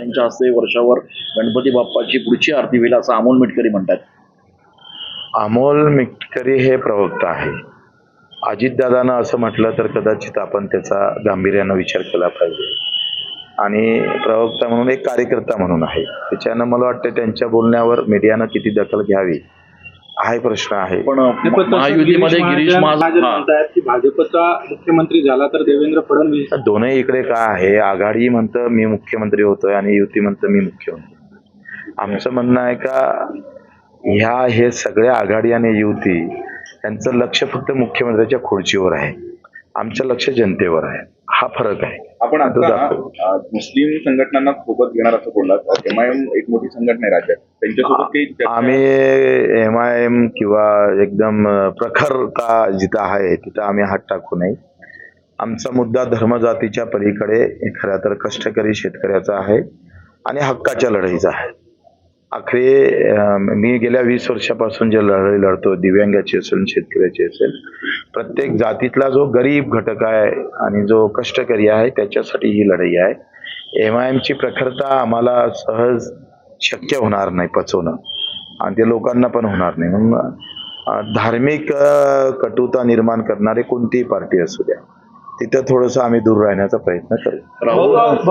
त्यांच्या हस्ते वर्षावर गणपती बाप्पाची पुढची आरती होईल असं अमोल मिटकरी म्हणतात. अमोल मिटकरी हे प्रवक्ता आहे. अजितदादानं असं म्हटलं तर कदाचित आपण त्याचा गांभीर्यानं विचार केला पाहिजे. आणि प्रवक्ता म्हणून एक कार्यकर्ता म्हणून आहे. त्याच्यानं मला वाटतं त्यांच्या बोलण्यावर मीडियानं किती दखल घ्यावी. हा प्रश्न आहे. पण महायुतीमध्ये गिरीश महाजन हा. म्हणतायत की भाजपचा मुख्यमंत्री झाला तर देवेंद्र फडणवीस. दोन्ही इकडे काय आहे? आघाडी म्हणतं मी मुख्यमंत्री होतोय आणि युती म्हणतं मी मुख्यमंत्री आमचं म्हणणं आहे का ह्या हे सगळ्या आघाडी आणि युती यांचं लक्ष फक्त मुख्यमंत्र्याच्या खुर्चीवर आहे. आमचं लक्ष जनतेवर आहे. हा फरक आहे. आपण आता मुस्लिम संघटनांना सोबत घेणार असं बोललात एम आय एम एक मोठी संघटना आहे राज्यात. त्यांच्यासोबत काही आम्ही एम आय एम किंवा एकदम प्रखरता जिथं आहे तिथं आम्ही हात टाकू नये. आमचा मुद्दा धर्मजातीच्या पलीकडे खऱ्या तर कष्टकरी शेतकऱ्याचा आहे आणि हक्काच्या लढाईचा आहे. आखरे मी गेल्या वीस वर्षापासून जे लढाई लढतो दिव्यांगाची असेल शेतकऱ्याची असेल प्रत्येक जातीतला जो गरीब घटक आहे आणि जो कष्टकरी आहे त्याच्यासाठी ही लढाई आहे. एम आय एमची प्रखरता आम्हाला सहज शक्य होणार नाही पचवणं. आणि ते लोकांना पण होणार नाही. म्हणून धार्मिक कटुता निर्माण करणारी कोणतीही पार्टी असू द्या तिथं थोडंसं आम्ही दूर राहण्याचा प्रयत्न करू.